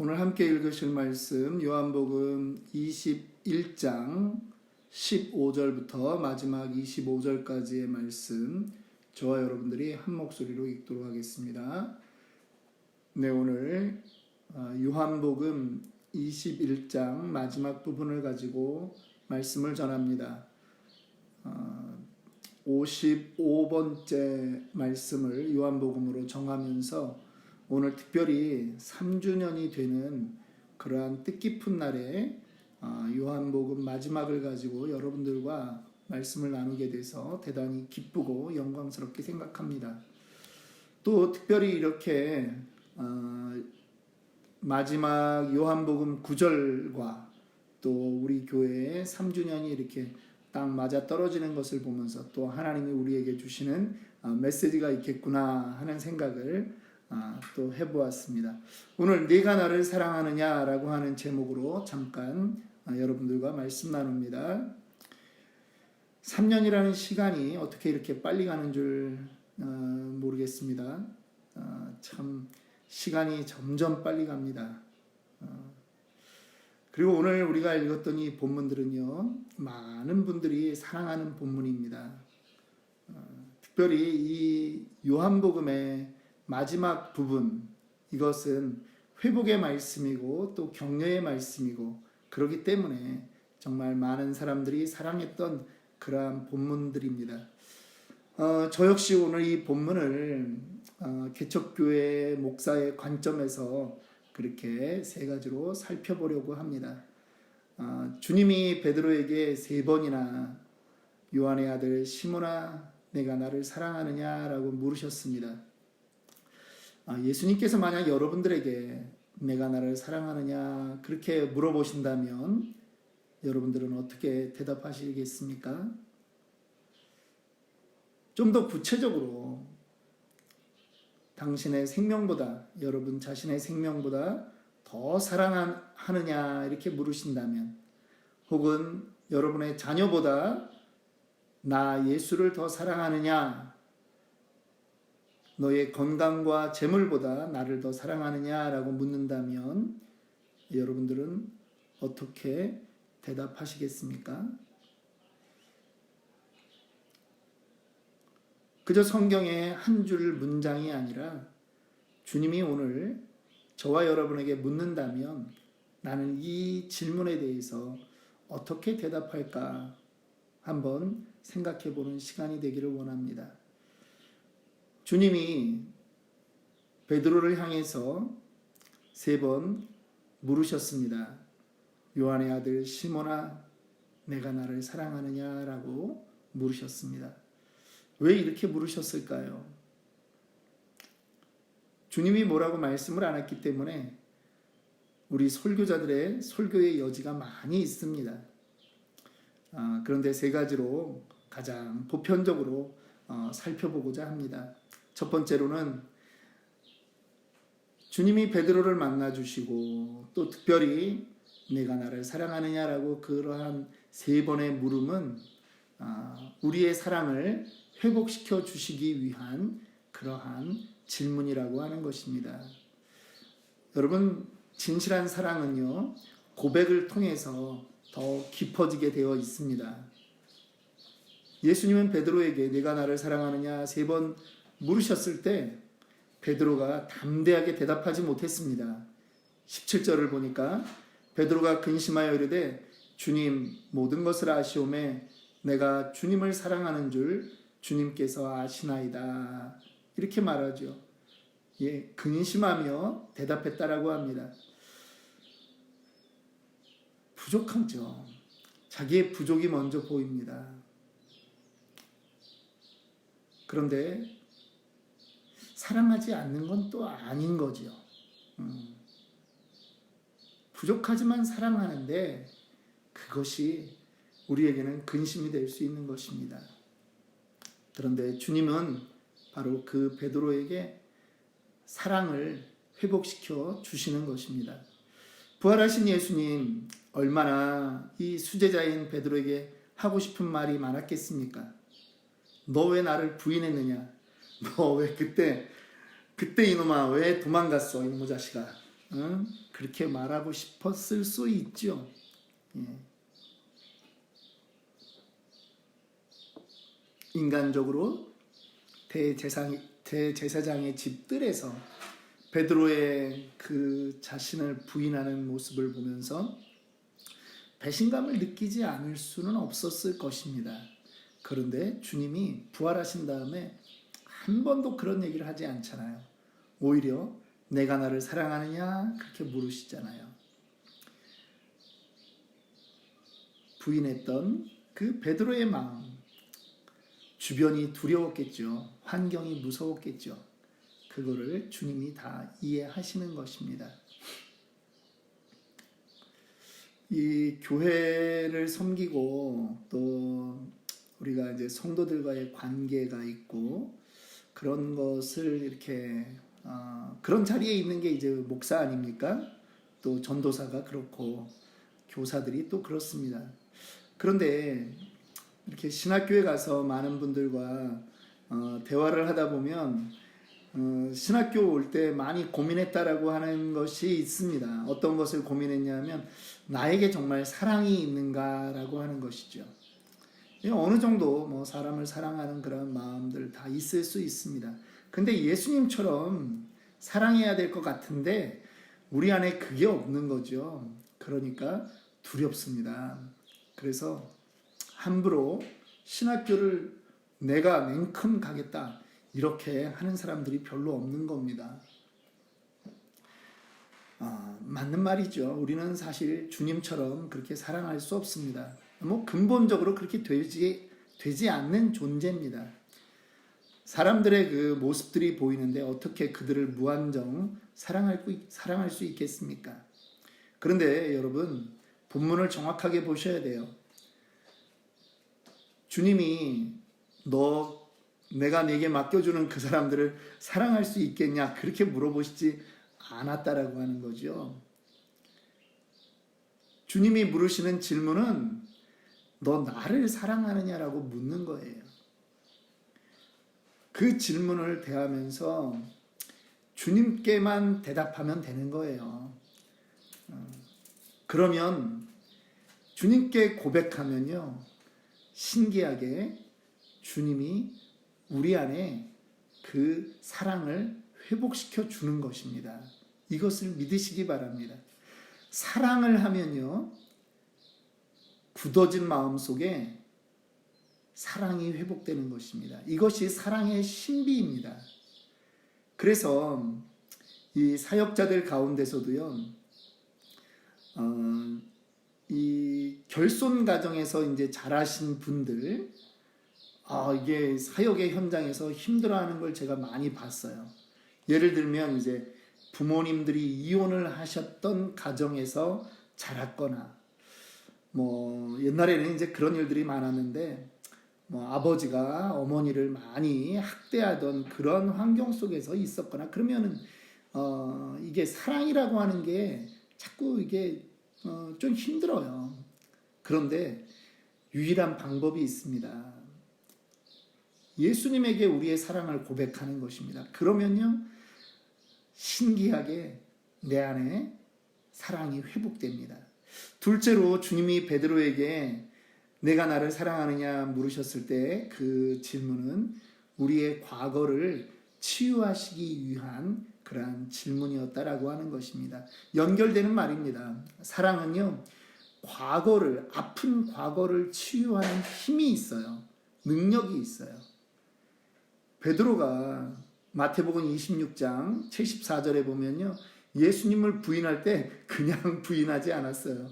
오늘 함께 읽으실 말씀 요한복음 21장 15절부터 마지막 25절까지의 말씀 저와 여러분들이 한 목소리로 읽도록 하겠습니다. 네, 오늘 어, 요한복음 21장 마지막 부분을 가지고 말씀을 전합니다. 어, 55번째 말씀을 요한복음으로 정하면서 오늘 특별히 3주년이 되는 그러한 뜻깊은 날에 어, 요한복음 마지막을 가지고 여러분들과 말씀을 나누게 돼서 대단히 기쁘고 영광스럽게 생각합니다. 또 특별히 이렇게 어, 마지막 요한복음 9절과 또 우리 교회의 3주년이 이렇게 딱 맞아 떨어지는 것을 보면서 또 하나님이 우리에게 주시는 어, 메시지가 있겠구나 하는 생각을 아, 또 해보았습니다. 오늘 네가 나를 사랑하느냐라고 하는 제목으로 잠깐 아, 여러분들과 말씀 나눕니다. 3년이라는 시간이 어떻게 이렇게 빨리 가는 줄 어, 모르겠습니다. 어, 참 시간이 점점 빨리 갑니다. 어, 그리고 오늘 우리가 읽었던 이 본문들은요, 많은 분들이 사랑하는 본문입니다. 어, 특별히 이 요한복음의 마지막 부분, 이것은 회복의 말씀이고 또 격려의 말씀이고 그렇기 때문에 정말 많은 사람들이 사랑했던 그러한 본문들입니다. 어, 저 역시 오늘 이 본문을 어, 개척교회 목사의 관점에서 그렇게 세 가지로 살펴보려고 합니다. 어, 주님이 베드로에게 세 번이나 요한의 아들 시몬아 내가 나를 사랑하느냐라고 물으셨습니다. 아, 예수님께서 만약 여러분들에게 내가 나를 사랑하느냐 그렇게 물어보신다면 여러분들은 어떻게 대답하시겠습니까? 좀 더 구체적으로 당신의 생명보다 여러분 자신의 생명보다 더 사랑하느냐 이렇게 물으신다면 혹은 여러분의 자녀보다 나 예수를 더 사랑하느냐 너의 건강과 재물보다 나를 더 사랑하느냐라고 묻는다면 여러분들은 어떻게 대답하시겠습니까? 그저 성경의 한 줄 문장이 아니라 주님이 오늘 저와 여러분에게 묻는다면 나는 이 질문에 대해서 어떻게 대답할까 한번 생각해 보는 시간이 되기를 원합니다. 주님이 베드로를 향해서 세 번 물으셨습니다. 요한의 아들 시몬아 내가 나를 사랑하느냐라고 물으셨습니다. 왜 이렇게 물으셨을까요? 주님이 뭐라고 말씀을 안 했기 때문에 우리 설교자들의 설교의 여지가 많이 있습니다. 아, 그런데 세 가지로 가장 보편적으로 어, 살펴보고자 합니다. 첫 번째로는 주님이 베드로를 만나 주시고 또 특별히 내가 나를 사랑하느냐라고 그러한 세 번의 물음은 아, 우리의 사랑을 회복시켜 주시기 위한 그러한 질문이라고 하는 것입니다. 여러분 진실한 사랑은요 고백을 통해서 더 깊어지게 되어 있습니다. 예수님은 베드로에게 내가 나를 사랑하느냐 세번 물으셨을 때 베드로가 담대하게 대답하지 못했습니다. 17절을 보니까 베드로가 근심하여 이르되 주님 모든 것을 아시오매 내가 주님을 사랑하는 줄 주님께서 아시나이다. 이렇게 말하죠. 예, 근심하며 대답했다라고 합니다. 부족하죠. 자기의 부족이 먼저 보입니다. 그런데 사랑하지 않는 건 또 아닌 거죠. 음. 부족하지만 사랑하는데 그것이 우리에게는 근심이 될 수 있는 것입니다. 그런데 주님은 바로 그 베드로에게 사랑을 회복시켜 주시는 것입니다. 부활하신 예수님 얼마나 이 수제자인 베드로에게 하고 싶은 말이 많았겠습니까? 너 왜 나를 부인했느냐? 너 왜 그때 그때 이놈아 왜 도망갔어 이놈의 자식아? 응? 그렇게 말하고 싶었을 수 있죠. 예. 인간적으로 대제상 대제사장의 집들에서 베드로의 그 자신을 부인하는 모습을 보면서 배신감을 느끼지 않을 수는 없었을 것입니다. 그런데 주님이 부활하신 다음에 한 번도 그런 얘기를 하지 않잖아요. 오히려 내가 나를 사랑하느냐 그렇게 물으시잖아요. 부인했던 그 베드로의 마음 주변이 두려웠겠죠. 환경이 무서웠겠죠. 그거를 주님이 다 이해하시는 것입니다. 이 교회를 섬기고 또 우리가 이제 성도들과의 관계가 있고 그런 것을 이렇게 어, 그런 자리에 있는 게 이제 목사 아닙니까? 또 전도사가 그렇고 교사들이 또 그렇습니다. 그런데 이렇게 신학교에 가서 많은 분들과 어, 대화를 하다 보면 어, 신학교 올 때 많이 고민했다라고 하는 것이 있습니다. 어떤 것을 고민했냐면 나에게 정말 사랑이 있는가라고 하는 것이죠. 어느 정도 뭐 사람을 사랑하는 그런 마음들 다 있을 수 있습니다. 근데 예수님처럼 사랑해야 될 것 같은데 우리 안에 그게 없는 거죠. 그러니까 두렵습니다. 그래서 함부로 신학교를 내가 냉큼 가겠다 이렇게 하는 사람들이 별로 없는 겁니다. 아, 맞는 말이죠. 우리는 사실 주님처럼 그렇게 사랑할 수 없습니다. 뭐 근본적으로 그렇게 되지 되지 않는 존재입니다. 사람들의 그 모습들이 보이는데 어떻게 그들을 무한정 사랑할, 사랑할 수 있겠습니까? 그런데 여러분 본문을 정확하게 보셔야 돼요. 주님이 너 내가 내게 맡겨주는 그 사람들을 사랑할 수 있겠냐 그렇게 물어보시지 않았다라고 하는 거죠. 주님이 물으시는 질문은 너 나를 사랑하느냐라고 묻는 거예요. 그 질문을 대하면서 주님께만 대답하면 되는 거예요. 어, 그러면 주님께 고백하면요. 신기하게 주님이 우리 안에 그 사랑을 회복시켜 주는 것입니다. 이것을 믿으시기 바랍니다. 사랑을 하면요. 굳어진 마음 속에 사랑이 회복되는 것입니다. 이것이 사랑의 신비입니다. 그래서 이 사역자들 가운데서도요, 어, 이 결손 가정에서 이제 자라신 분들, 아, 이게 사역의 현장에서 힘들어하는 걸 제가 많이 봤어요. 예를 들면 이제 부모님들이 이혼을 하셨던 가정에서 자랐거나, 뭐 옛날에는 이제 그런 일들이 많았는데, 뭐 아버지가 어머니를 많이 학대하던 그런 환경 속에서 있었거나 그러면은 어 이게 사랑이라고 하는 게 자꾸 이게 어 좀 힘들어요. 그런데 유일한 방법이 있습니다. 예수님에게 우리의 사랑을 고백하는 것입니다. 그러면요 신기하게 내 안에 사랑이 회복됩니다. 둘째로 주님이 베드로에게 내가 나를 사랑하느냐 물으셨을 때 그 질문은 우리의 과거를 치유하시기 위한 그러한 질문이었다라고 하는 것입니다. 연결되는 말입니다. 사랑은요, 과거를, 아픈 과거를 치유하는 힘이 있어요. 능력이 있어요. 베드로가 마태복음 26장 74절에 보면요. 예수님을 부인할 때 그냥 부인하지 않았어요.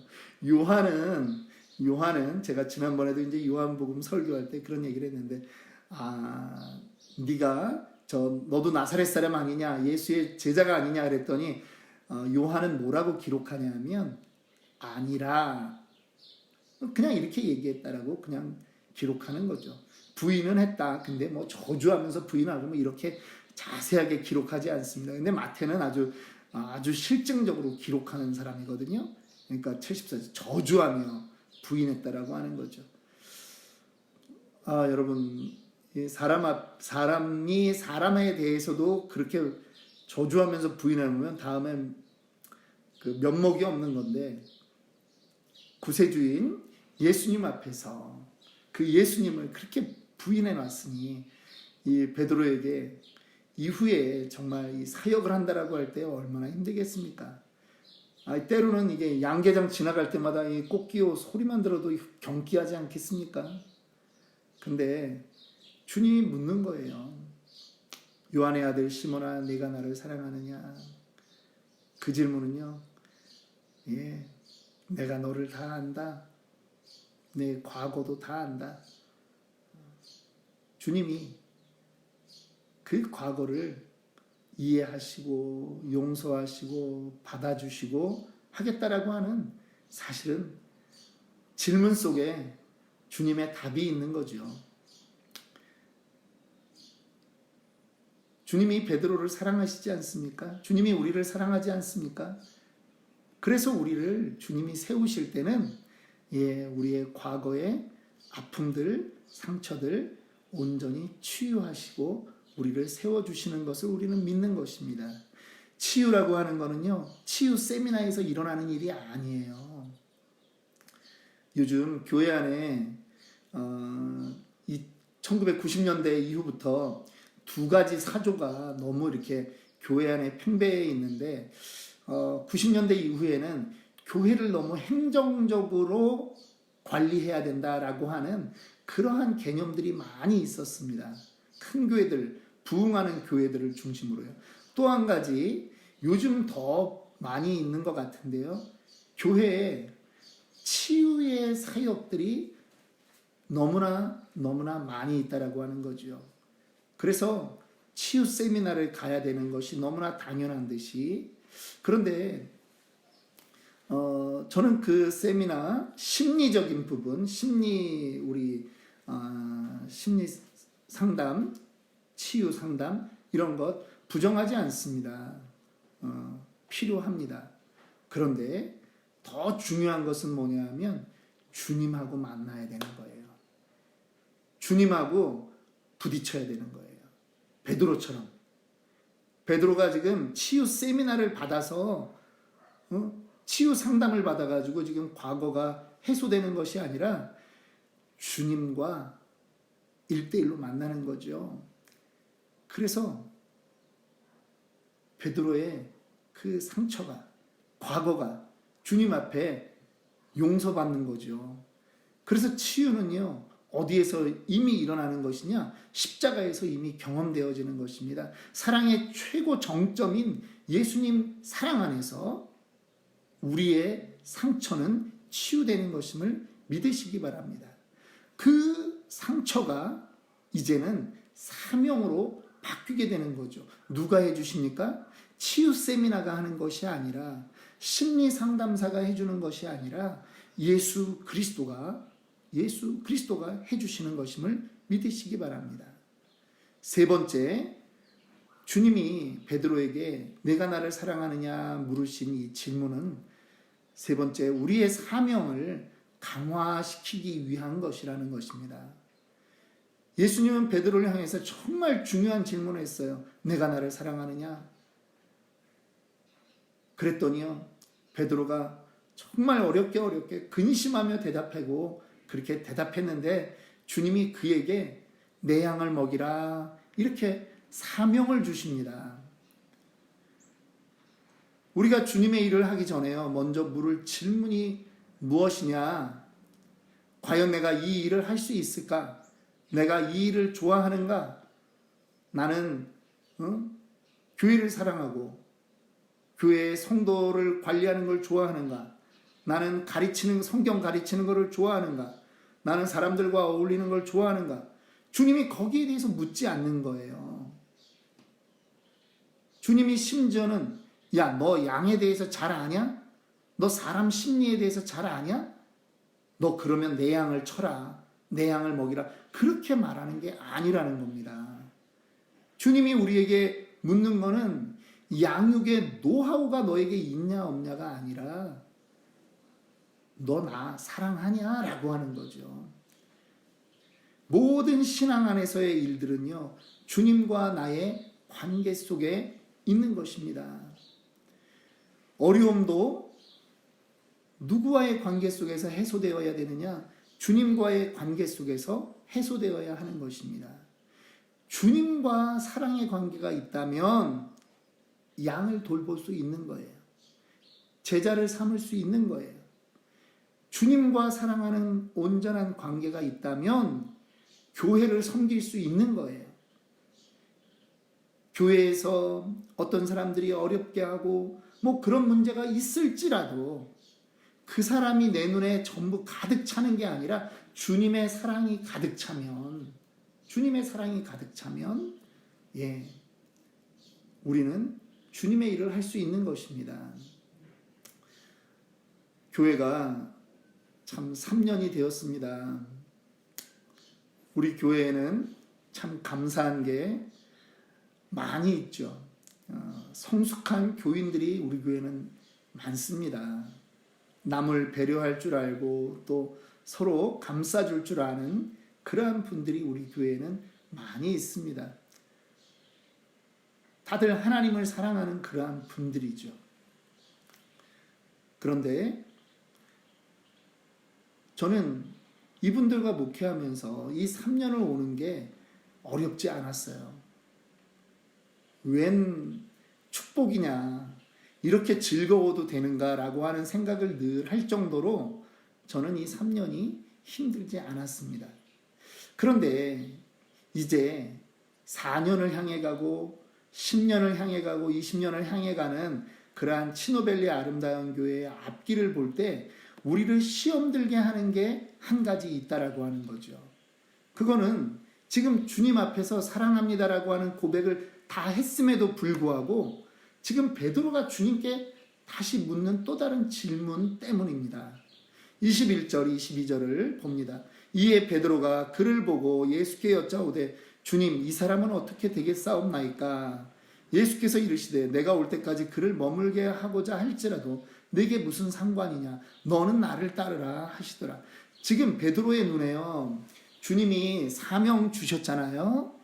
요한은 요한은 제가 지난번에도 이제 요한복음 설교할 때 그런 얘기를 했는데 아 네가 저 너도 나사렛 사람 아니냐 예수의 제자가 아니냐 그랬더니 어, 요한은 뭐라고 기록하냐면 아니라 그냥 이렇게 얘기했다라고 그냥 기록하는 거죠. 부인은 했다. 근데 뭐 저주하면서 부인하고 뭐 이렇게 자세하게 기록하지 않습니다. 근데 마태는 아주 아주 실증적으로 기록하는 사람이거든요. 그러니까 74절 저주하며 부인했다라고 하는 거죠. 아, 여러분, 사람 앞, 사람이 사람에 대해서도 그렇게 저주하면서 부인하면 다음에 그 면목이 없는 건데 구세주인 예수님 앞에서 그 예수님을 그렇게 부인해 놨으니 이 베드로에게 이후에 정말 이 사역을 한다라고 할 때 얼마나 힘들겠습니까? 아, 때로는 이게 양계장 지나갈 때마다 이 꽃기호 소리만 들어도 경기하지 않겠습니까? 근데 주님이 묻는 거예요. 요한의 아들 시몬아, 네가 나를 사랑하느냐? 그 질문은요. 예, 내가 너를 다 안다. 내 과거도 다 안다. 주님이 그 과거를 이해하시고 용서하시고 받아주시고 하겠다라고 하는 사실은 질문 속에 주님의 답이 있는 거죠. 주님이 베드로를 사랑하시지 않습니까? 주님이 우리를 사랑하지 않습니까? 그래서 우리를 주님이 세우실 때는 예, 우리의 과거의 아픔들, 상처들 온전히 치유하시고 우리를 세워주시는 것을 우리는 믿는 것입니다. 치유라고 하는 거는요, 치유 세미나에서 일어나는 일이 아니에요. 요즘 교회 안에 어, 이 1990년대 이후부터 두 가지 사조가 너무 이렇게 교회 안에 팽배해 있는데 어, 90년대 이후에는 교회를 너무 행정적으로 관리해야 된다라고 하는 그러한 개념들이 많이 있었습니다. 큰 교회들, 부흥하는 교회들을 중심으로요. 또 한 가지 요즘 더 많이 있는 것 같은데요. 교회에 치유의 사역들이 너무나 너무나 많이 있다라고 하는 거죠. 그래서 치유 세미나를 가야 되는 것이 너무나 당연한 듯이 그런데 어, 저는 그 세미나 심리적인 부분, 심리 우리 어, 심리 상담, 치유 상담 이런 것 부정하지 않습니다. 어, 필요합니다. 그런데 더 중요한 것은 뭐냐면 주님하고 만나야 되는 거예요. 주님하고 부딪혀야 되는 거예요. 베드로처럼. 베드로가 지금 치유 세미나를 받아서 어? 치유 상담을 받아가지고 지금 과거가 해소되는 것이 아니라 주님과 일대일로 만나는 거죠. 그래서 베드로의 그 상처가 과거가 주님 앞에 용서받는 거죠. 그래서 치유는요. 어디에서 이미 일어나는 것이냐? 십자가에서 이미 경험되어지는 것입니다. 사랑의 최고 정점인 예수님 사랑 안에서 우리의 상처는 치유되는 것임을 믿으시기 바랍니다. 그 상처가 이제는 사명으로 바뀌게 되는 거죠. 누가 해주십니까? 치유 세미나가 하는 것이 아니라 심리 상담사가 해주는 것이 아니라 예수 그리스도가 예수 그리스도가 해주시는 것임을 믿으시기 바랍니다. 세 번째, 주님이 베드로에게 내가 나를 사랑하느냐 물으신 이 질문은 세 번째, 우리의 사명을 강화시키기 위한 것이라는 것입니다. 예수님은 베드로를 향해서 정말 중요한 질문을 했어요. 내가 나를 사랑하느냐? 그랬더니요. 베드로가 정말 어렵게 어렵게 근심하며 대답하고 그렇게 대답했는데 주님이 그에게 내 양을 먹이라 이렇게 사명을 주십니다. 우리가 주님의 일을 하기 전에요. 먼저 물을 질문이 무엇이냐? 과연 내가 이 일을 할 수 있을까? 내가 이 일을 좋아하는가? 나는 어? 교회를 사랑하고 교회의 성도를 관리하는 걸 좋아하는가? 나는 가르치는 성경 가르치는 것을 좋아하는가? 나는 사람들과 어울리는 걸 좋아하는가? 주님이 거기에 대해서 묻지 않는 거예요. 주님이 심지어는 야, 너 양에 대해서 잘 아냐? 너 사람 심리에 대해서 잘 아냐? 너 그러면 내 양을 쳐라. 내 양을 먹이라. 그렇게 말하는 게 아니라는 겁니다. 주님이 우리에게 묻는 거는 양육의 노하우가 너에게 있냐 없냐가 아니라 너 나 사랑하냐? 라고 하는 거죠. 모든 신앙 안에서의 일들은요, 주님과 나의 관계 속에 있는 것입니다. 어려움도 누구와의 관계 속에서 해소되어야 되느냐? 주님과의 관계 속에서 해소되어야 하는 것입니다. 주님과 사랑의 관계가 있다면 양을 돌볼 수 있는 거예요. 제자를 삼을 수 있는 거예요. 주님과 사랑하는 온전한 관계가 있다면 교회를 섬길 수 있는 거예요. 교회에서 어떤 사람들이 어렵게 하고 뭐 그런 문제가 있을지라도 그 사람이 내 눈에 전부 가득 차는 게 아니라 주님의 사랑이 가득 차면 주님의 사랑이 가득 차면 예 우리는 주님의 일을 할 수 있는 것입니다. 교회가 참 3년이 되었습니다. 우리 교회에는 참 감사한 게 많이 있죠. 어, 성숙한 교인들이 우리 교회는 많습니다. 남을 배려할 줄 알고 또 서로 감싸줄 줄 아는 그러한 분들이 우리 교회에는 많이 있습니다. 다들 하나님을 사랑하는 그러한 분들이죠. 그런데 저는 이분들과 목회하면서 이 3년을 오는 게 어렵지 않았어요. 웬 축복이냐, 이렇게 즐거워도 되는가라고 하는 생각을 늘 할 정도로 저는 이 3년이 힘들지 않았습니다. 그런데 이제 4년을 향해 가고 10년을 향해 가고 20년을 향해 가는 그러한 치노벨리 아름다운 교회의 앞길을 볼 때 우리를 시험 들게 하는 게 한 가지 있다라고 하는 거죠. 그거는 지금 주님 앞에서 사랑합니다라고 하는 고백을 다 했음에도 불구하고 지금 베드로가 주님께 다시 묻는 또 다른 질문 때문입니다. 21절, 22절을 봅니다. 이에 베드로가 그를 보고 예수께 여짜오되 주님 이 사람은 어떻게 되겠사옵나이까? 예수께서 이르시되 내가 올 때까지 그를 머물게 하고자 할지라도 내게 무슨 상관이냐? 너는 나를 따르라 하시더라. 지금 베드로의 눈에요. 주님이 사명 주셨잖아요.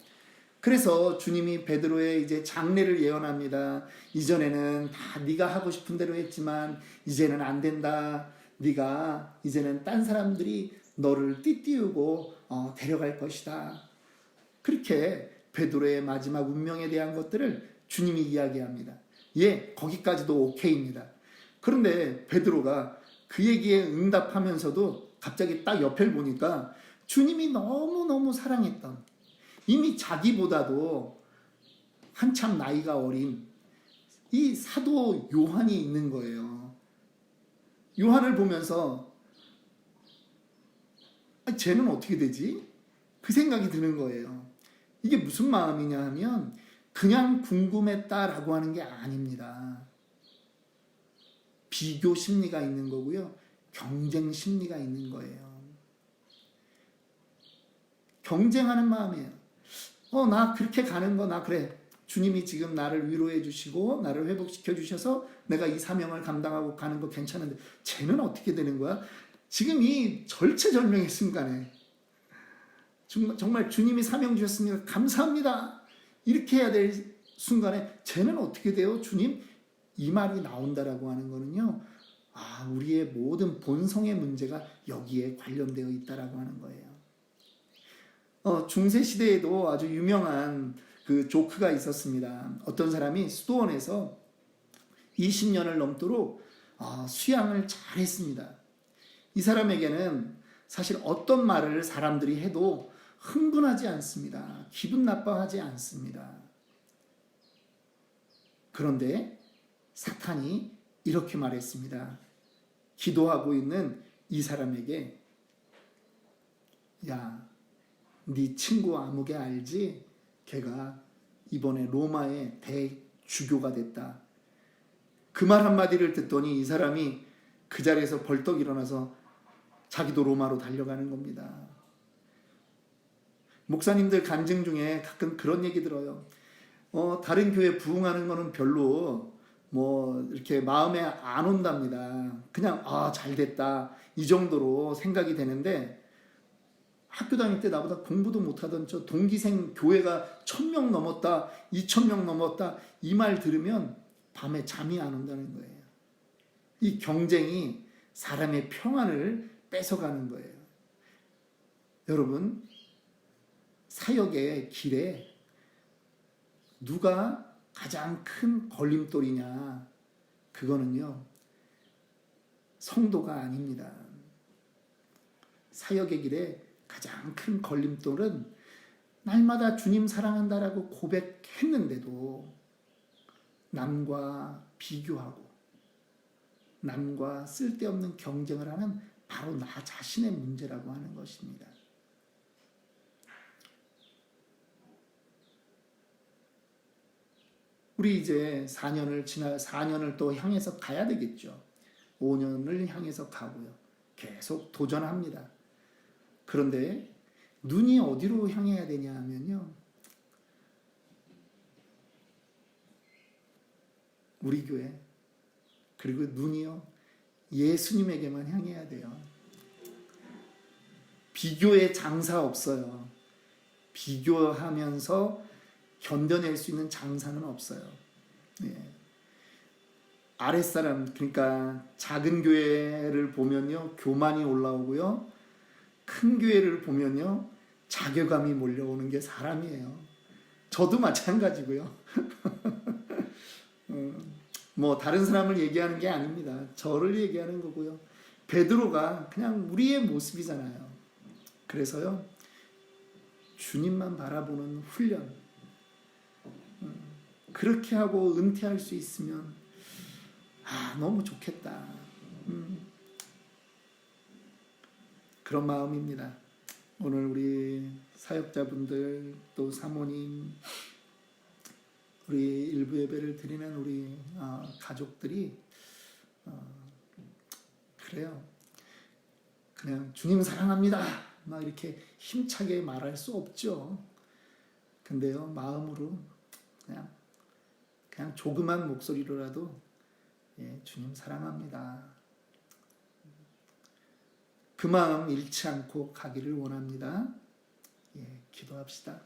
그래서 주님이 베드로의 이제 장례를 예언합니다. 이전에는 다 네가 하고 싶은 대로 했지만 이제는 안 된다. 네가 이제는 딴 사람들이 너를 띠띠우고 어, 데려갈 것이다. 그렇게 베드로의 마지막 운명에 대한 것들을 주님이 이야기합니다. 예, 거기까지도 오케이입니다. 그런데 베드로가 그 얘기에 응답하면서도 갑자기 딱 옆을 보니까 주님이 너무너무 사랑했던 이미 자기보다도 한참 나이가 어린 이 사도 요한이 있는 거예요. 요한을 보면서 아, 쟤는 어떻게 되지? 그 생각이 드는 거예요. 이게 무슨 마음이냐 하면 그냥 궁금했다라고 하는 게 아닙니다. 비교 심리가 있는 거고요. 경쟁 심리가 있는 거예요. 경쟁하는 마음이에요. 어, 나 그렇게 가는 거, 나 그래. 주님이 지금 나를 위로해 주시고, 나를 회복시켜 주셔서 내가 이 사명을 감당하고 가는 거 괜찮은데, 쟤는 어떻게 되는 거야? 지금 이 절체절명의 순간에, 정말 주님이 사명 주셨으니까 감사합니다. 이렇게 해야 될 순간에, 쟤는 어떻게 돼요? 주님? 이 말이 나온다라고 하는 거는요, 아, 우리의 모든 본성의 문제가 여기에 관련되어 있다라고 하는 거예요. 어, 중세 시대에도 아주 유명한 그 조크가 있었습니다. 어떤 사람이 수도원에서 20년을 넘도록 어, 수양을 잘 했습니다. 이 사람에게는 사실 어떤 말을 사람들이 해도 흥분하지 않습니다. 기분 나빠하지 않습니다. 그런데 사탄이 이렇게 말했습니다. 기도하고 있는 이 사람에게 야, 네 친구 아무개 알지? 걔가 이번에 로마의 대주교가 됐다. 그 말 한마디를 듣더니 이 사람이 그 자리에서 벌떡 일어나서 자기도 로마로 달려가는 겁니다. 목사님들 간증 중에 가끔 그런 얘기 들어요. 어, 다른 교회 부흥하는 거는 별로 뭐 이렇게 마음에 안 온답니다. 그냥 아, 잘 됐다. 이 정도로 생각이 되는데 학교 다닐 때 나보다 공부도 못하던 저 동기생 교회가 천 명 넘었다, 이천 명 넘었다 이 말 들으면 밤에 잠이 안 온다는 거예요. 이 경쟁이 사람의 평안을 뺏어가는 거예요. 여러분, 사역의 길에 누가 가장 큰 걸림돌이냐? 그거는요, 성도가 아닙니다. 사역의 길에 가장 큰 걸림돌은 날마다 주님 사랑한다라고 고백했는데도 남과 비교하고 남과 쓸데없는 경쟁을 하는 바로 나 자신의 문제라고 하는 것입니다. 우리 이제 4년을 지나 4년을 또 향해서 가야 되겠죠. 5년을 향해서 가고요. 계속 도전합니다. 그런데 눈이 어디로 향해야 되냐 하면요. 우리 교회 그리고 눈이요. 예수님에게만 향해야 돼요. 비교의 장사 없어요. 비교하면서 견뎌낼 수 있는 장사는 없어요. 예. 아랫사람 그러니까 작은 교회를 보면요 교만이 올라오고요 큰 교회를 보면요 자괴감이 몰려오는 게 사람이에요. 저도 마찬가지고요. 어, 뭐 다른 사람을 얘기하는 게 아닙니다. 저를 얘기하는 거고요. 베드로가 그냥 우리의 모습이잖아요. 그래서요 주님만 바라보는 훈련 음, 그렇게 하고 은퇴할 수 있으면 아 너무 좋겠다. 음, 그런 마음입니다. 오늘 우리 사역자분들 또 사모님 우리 일부 예배를 드리는 우리 어, 가족들이 어, 그래요. 그냥 주님 사랑합니다. 막 이렇게 힘차게 말할 수 없죠. 근데요 마음으로 그냥 그냥 조그만 목소리로라도 예, 주님 사랑합니다. 그 마음 잃지 않고 가기를 원합니다. 예, 기도합시다.